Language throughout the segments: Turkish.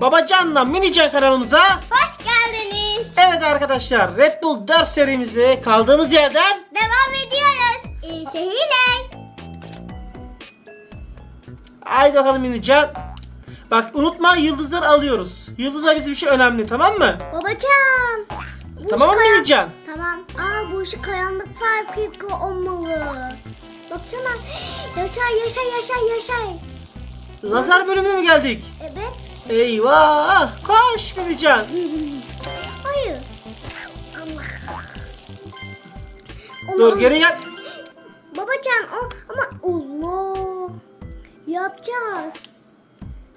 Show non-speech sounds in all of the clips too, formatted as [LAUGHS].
Babacan'la Minican kanalımıza Hoş geldiniz. Evet arkadaşlar Red Bull 4 serimizi kaldığımız yerden Devam ediyoruz. İyi seyirler. Haydi bakalım Minican Bak unutma yıldızlar alıyoruz Yıldızlar bizim için önemli tamam mı? Bu Tamam mı Minican? Tamam. Aa bu ışık kayanlık farkı olmalı. Baksana. [GASPS] Yaşar yaşar yaşar yaşar. Lazer bölümüne mi geldik? Evet. Eyvah koş Minican Hayır. Allah. Dur geri gel Babacan o ama Allah. Yapacağız.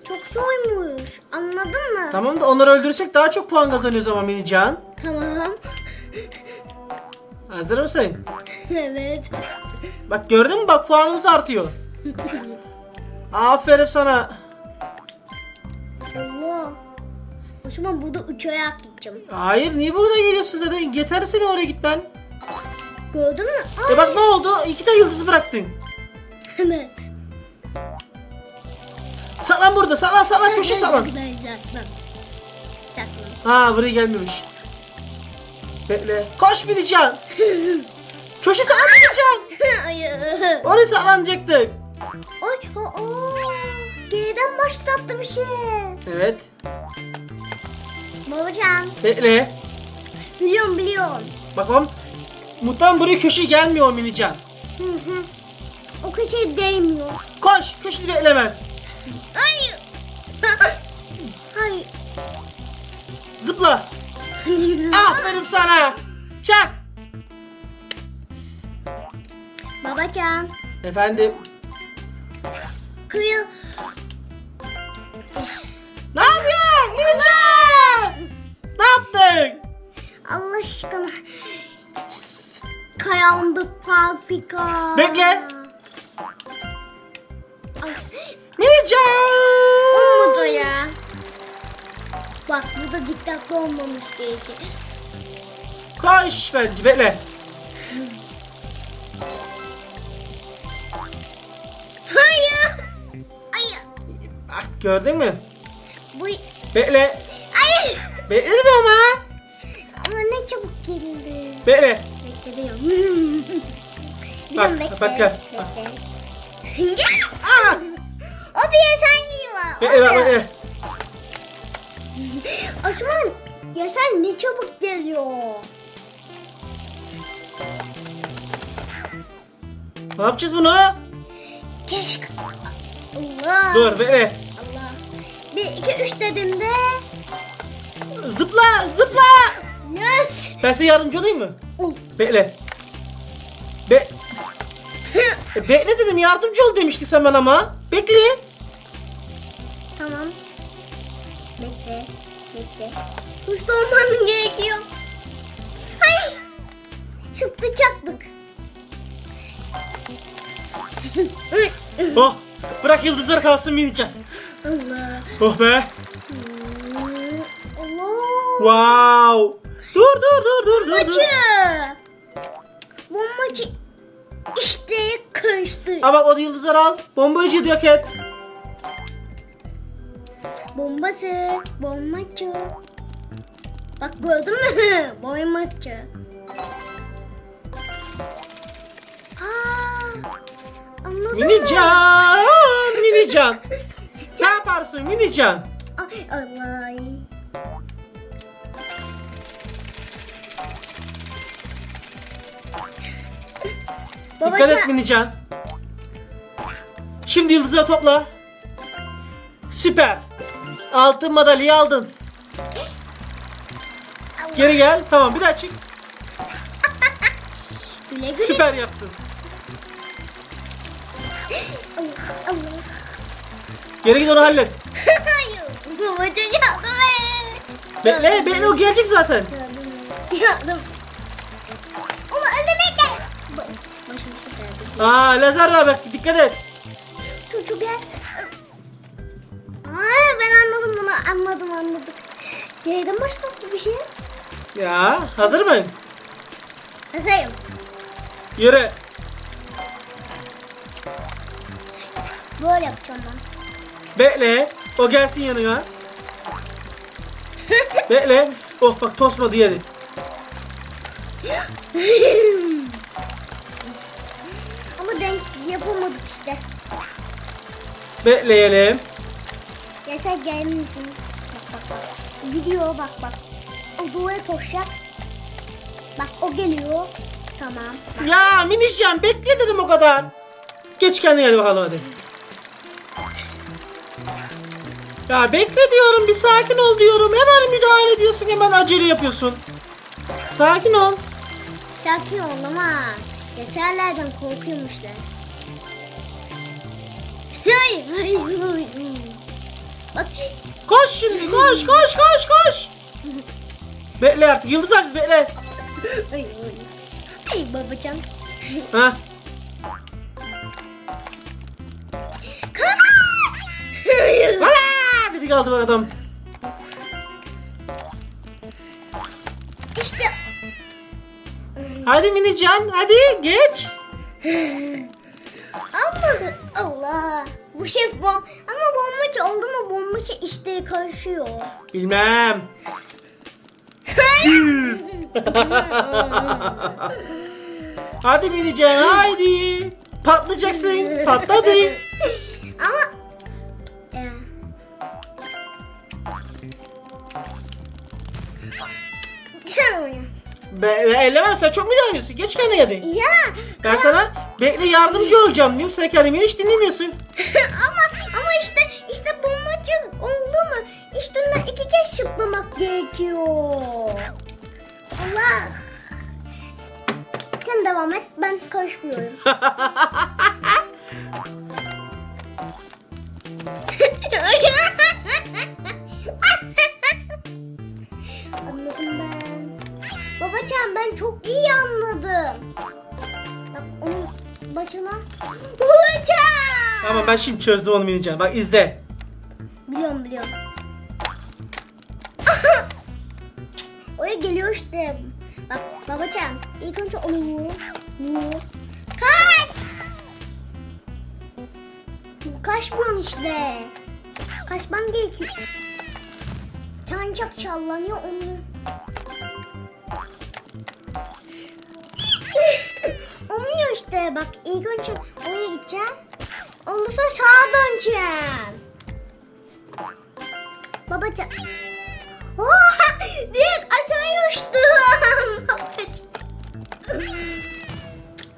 Çok zormuş. Anladın mı? Tamam da onları öldürürsek daha çok puan kazanıyoruz ama Minican Tamam. Hazır mısın? evet. Bak gördün mü bak puanımız artıyor [LAUGHS] Aferin sana Allah. O zaman burada uçarak gideceğim. Hayır niye bu kadar geliyorsun zaten yeter seni oraya gitmen Gördün mü? Aa, E bak ne oldu? İki de yıldız bıraktın. Evet. Saklan burada. Saklan saklan köşe saklan. Ben saklan. Saklan. Ha buraya gelmemiş. Bekle. Koş Milican. [LAUGHS] köşe saklan Milican. Hayır. Oraya saklanacaktık. Ay, aa, geriden başlattı bir şey. Evet. Babacan, Bekle. biliyorum biliyorum. Bakalım. Muhtemelen buraya köşe gelmiyor Milican. Hı hı. O köşeye değmiyor. Koş. Köşede bekle hemen. Hayır. Hayır. Zıpla. Aferin sana. Çak. Babacan, Efendim. kıyı. Fabrika. Bekle. Milican. Olmadı ya. Bak burada dikkatli olmamış gerekir. Koş bence bekle. Hayır. Hayır. Bak gördün mü? Bu... Bekle. Hayır. Bekle ama. Ama ne çabuk geldi. Bekle. [LAUGHS] Bak, Bekle, bak gel. Bekle. Aa! [LAUGHS] O bir sen gidiyor. Bekle bak bekle. Osman ya sen ne çabuk geliyor. Ne yapacağız bunu? Keşke. Allah. Dur bekle. Allah. Bir iki üç dediğimde. Zıpla zıpla. Yes. Ben size yardımcı olayım mı? Ol. Bekle. Be E, bekle dedim yardımcı ol demiştik sen bana ama. Bekle. tamam. Bekle. Bekle. Hızlı olmam gerekiyor. Hayır. Sıkışacaktık. [LAUGHS] Oh bırak yıldızlar kalsın minicik. Allah. Oh be. Allah. Wow. Dur dur dur dur dur. Bu maçı işte karıştı. Aa bak o yıldızları al. Bombacı dök et. Bombası. Bombacı. Bak gördün mü? [LAUGHS] Bombacı. Aa, anladın mı? Minican. Minican. [LAUGHS] Ne yaparsın Minican? Ay Allah. Dikkat et Minican. Şimdi yıldızları topla. Süper. Altın madalya aldın. Geri gel. Tamam bir daha çık. [LAUGHS] Güle güle. Süper yaptın. Allah Allah. Geri git onu hallet. [LAUGHS] Hayır. Babacığım yardım et. Bekle bekle o gelecek zaten. Yardım. Yardım. Aa lazer var bak dikkat et. Çocuk gel. Aa, ben anladım bunu. Anladım anladım. Yerden başlattı bir şey. Ya hazır mı? Hazırım. Yürü. Böyle yapacağım ben. Bekle. O gelsin yanına. [LAUGHS] Bekle. Oh bak tosmadı yedi. [LAUGHS] yapamadık işte. Bekleyelim. Yaşar gelir misin? Bak bak bak. Gidiyor bak bak. O duvara koşacak. Bak o geliyor. Tamam. Ya Minişcan bekle dedim o kadar. Geç kendine hadi bakalım hadi. Ya bekle diyorum bir sakin ol diyorum. Hemen müdahale ediyorsun hemen acele yapıyorsun. Sakin ol. Sakin ol ama. Yaşarlardan korkuyormuşlar. Hayır hayır hayır. Bak. Koş şimdi koş koş koş koş. Bekle artık yıldız açız bekle. Ay, babacan. Ha. Hala dedi kaldı bak adam. İşte. Hadi Minican hadi geç. Ama Allah. Bu şef bom ama bombacı oldu mu bombacı işte karışıyor. Bilmem. [LAUGHS] hadi Minican haydi. Patlayacaksın. Patladı. ama sen oyna. Be, ellemem sen çok müdahale ediyorsun. Geç kendine hadi. Ya Ben sana bekle yardımcı olacağım diyorum. Sen kendini hiç dinlemiyorsun. [LAUGHS] ama ama işte işte bombacı oldu mu? Üstünden iki kez şıplamak gerekiyor. Allah. Sen devam et ben karışmıyorum. [LAUGHS] Tamam ben şimdi çözdüm onu Minican. Bak izle. Biliyorum biliyorum. [LAUGHS] Oraya geliyor işte. Bak babacan ilk önce onu. Kaç! Kaçmıyorsun işte. Kaçman gerekiyor. Çancak çallanıyor onu. [LAUGHS] Olmuyor işte bak ilk önce oraya gideceğim. Ondan sonra sağa döneceğim. Babacan. Oha! Direkt aşağıya uçtum. [LAUGHS] Babacığım.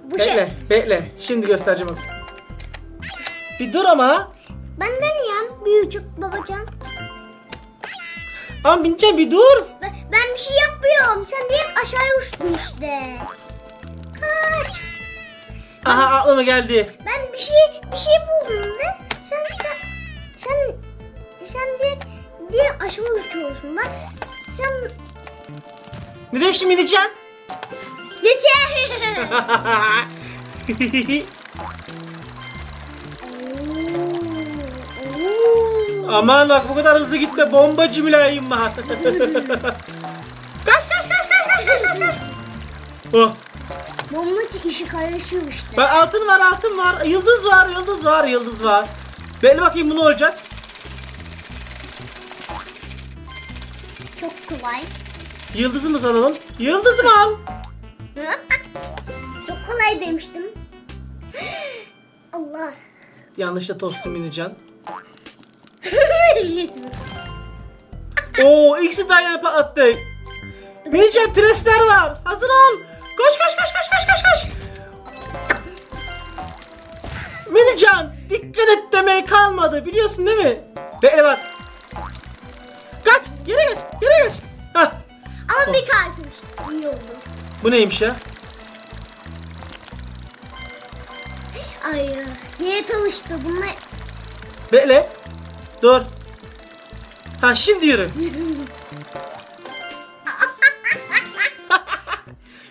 Bu şey. Bekle bekle. Şimdi göstereceğim bak. Bir dur ama. Ben deneyeyim büyücük babacan. Ama Minican bir dur. Ben, ben bir şey yapmıyorum. Sen direkt aşağıya uçtun işte. Kaç. Aha aklıma geldi. Ben bir şey bir şey buldum da sen sen sen sen de bir aşama uçuyorsun bak. Sen ne demiştim gideceğim? Geçer. [LAUGHS] Aman bak bu kadar hızlı gitme bombacı mülayim bak. kaç kaç kaç kaç kaç kaç kaç. Oh Bombacı işi karışıyor işte. Bak altın var altın var. Yıldız var yıldız var yıldız var. Belli bakayım bu ne olacak. Çok kolay. Yıldızımızı alalım. Yıldızımı al. Çok kolay demiştim. [GASPS] Allah. Yanlışla tostum Minican. [LAUGHS] Oo ikisi de aynı patlattı. Minican presler var. Hazır ol. Koş koş koş koş koş koş koş. Minican dikkat et demeye kalmadı biliyorsun değil mi? Bekle bak. Kaç geri geç geri geç. Hah. Ama bir kalpmiş. İyi oldu. Bu neymiş ya? Ay yere çalıştı. Bunlar Bekle. Dur. Ha şimdi yürü.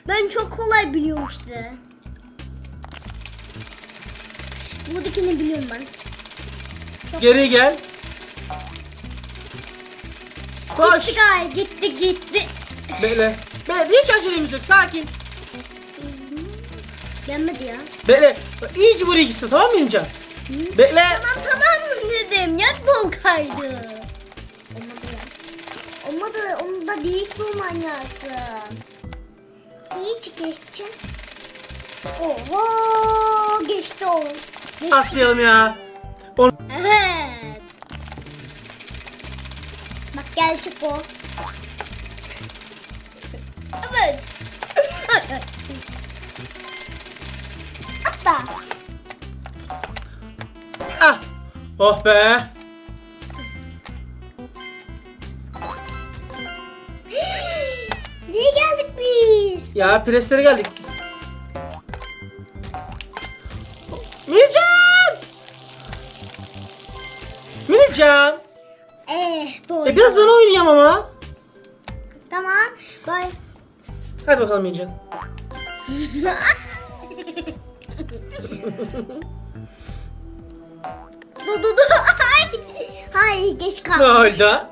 Ben çok kolay biliyorum işte. Buradakini biliyorum ben. Geri gel. Koş. Gitti gay gitti gitti. Bekle. Bekle hiç acelemiz yok sakin. Gelmedi ya. Bekle. Bak, İyice buraya gitsin tamam mı İncan? Bekle. Tamam tamam dedim. Yak bol kaydı. Olmadı. da delik bulmanyarsın. Hiç geçeceğim. Oho geçti o. Geçti. Atlayalım ya. Onu... Evet. Bak gel çık o. Evet. Atla. Ah. Oh be. Ya preslere geldik. Minican! Minican! Eh doğru. E biraz ben oynayayım ama. Tamam. Bay. Hadi bakalım Minican. du [LAUGHS] du du. Ay. Hayır geç Ne kaldım. oldu?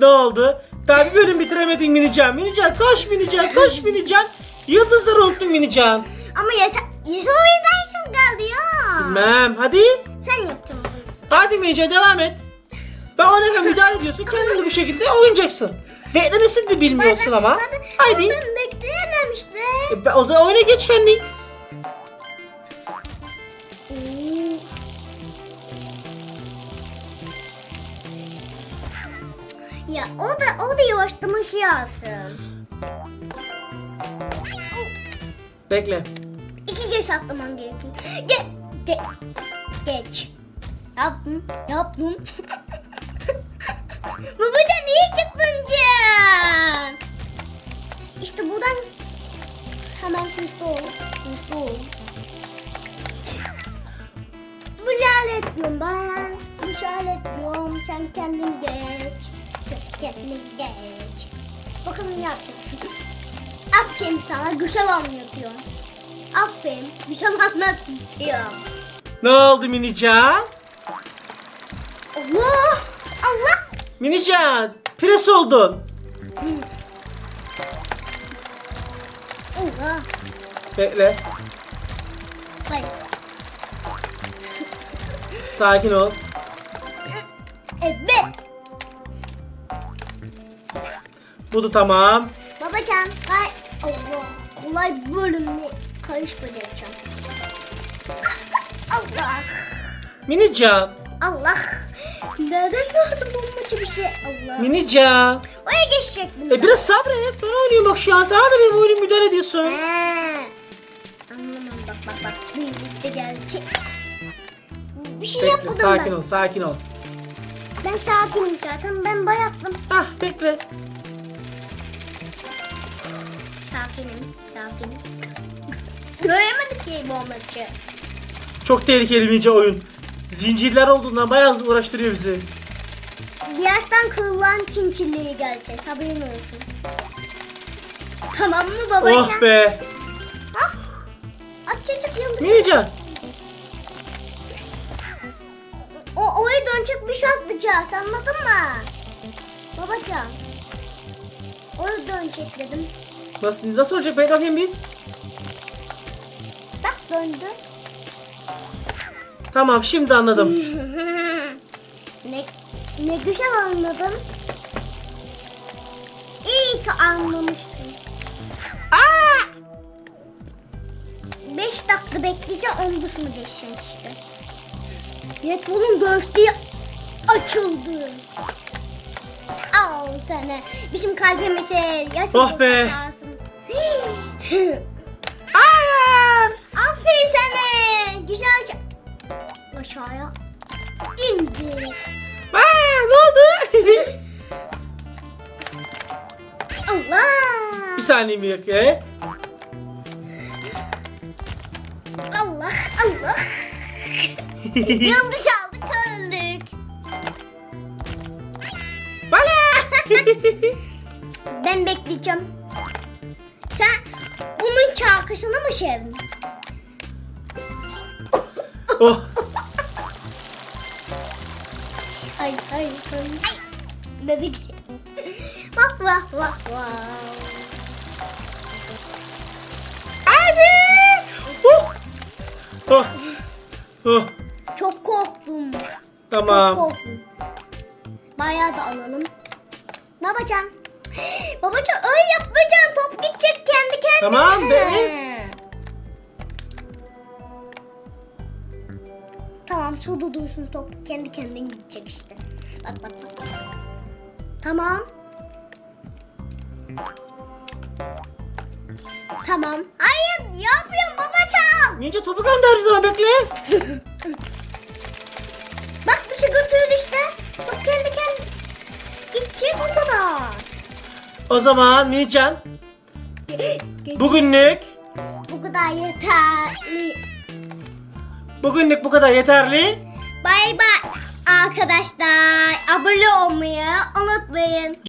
Ne oldu? Daha bir bölüm bitiremedin Minican. Minican koş Minican koş Minican. Yıldızları unuttun Minican. Ama yaşa yaşa oyundaysız kaldı ya. Bilmem hadi. Sen yapacaksın bunu. Hadi Minican devam et. Ben ona kadar müdahale ediyorsun. Kendini bu şekilde oynayacaksın. Beklemesini de bilmiyorsun ama. Haydi. Ben bekleyemem işte. E, ben- O zaman oyuna geç kendin. Ya o da o da yavaşlamış yazsın. Bekle. İki geç atlaman gerekiyor. Ge ge geç. Yaptım, yaptım. [LAUGHS] Babacan niye çıktın can? İşte buradan hemen Kristo, Kristo. Müdahale etmiyorum ben. Müdahale etmiyorum. Sen kendin geç. Sen kendin geç. Bakalım ne yapacaksın. Aferin sana güzel anlatıyorum. Aferin güzel anlatıyorum. Ne oldu Minican? Allah! Allah! Minican pres oldun. Allah! Bekle. Hayır. Sakin ol. Evet. Bu da tamam. Babacan, hay Kolay bölümle karıştıracağım. Allah! Minican. Allah! Neden gördüm bombacı bir şey? Allah! Minican. Oraya geçecektim. E biraz sabret. Ben oynuyorum bak şu an. Sana da benim oyunum müdahale ediyorsun. He. Anlamam bak bak bak. Birlikte gelecek. Bir şey Bekle yapmadım sakin ben. ol sakin ol. Ben sakinim zaten. Ben bayattım. Ah bekle. Sakinim. Sakinim. Göremedik ki bombacı. Çok tehlikeli Minican oyun. Zincirler olduğundan bayağı uğraştırıyor bizi. Birazdan kırılan çinçilliğe geleceğiz. Haberin olsun. Tamam mı babacığım? Oh be. Ah. Açacak yıldız. Minican. O oraya dönecek bir şey atlayacağız. Anladın mı? Babacığım. Oraya dönecek dedim. Nasıl, nasıl olacak? Bekle bakayım bir. Bak döndü. Tamam şimdi anladım. [LAUGHS] ne, ne güzel anladım. İyi ki anlamışsın. Aa! 5 dakika bekleyeceğim onu dışına geçeceksin işte. Red Bull'un göğüsü açıldı. Al sana. Bizim kalbimize yaşasın. Oh be. Aa! Aferin sana. Güzelce aşağıya indi. Aa, ne oldu? [LAUGHS] Allah. bir saniye bir dakika. Allah Allah. [LAUGHS] Yıldız aldık öldük. Bana. [LAUGHS] Ben bekleyeceğim. Sevdin? oh. Ay ay ay. Ay. Bebek. Vah vah vah vah. Hadi. Oh. Oh. Oh. Çok korktum. Çok Tamam. korktum. Bayağı da alalım. Babacan [GASPS] Babacığım öyle yapmayacaksın. Top gidecek kendi kendine. Tamam, be. Tamam şurada dursun top kendi kendine gidecek işte. Bak bak bak. Tamam. Tamam. Hayır ne yapıyorsun babacığım? Ninja topu göndereceğiz ama bekle. Bak bir sıkıntı yok işte. Top kendi kendine gidecek o kadar. O zaman Minican bugünlük bu kadar yeterli. bugünlük bu kadar yeterli. Bay bay arkadaşlar. Abone olmayı unutmayın.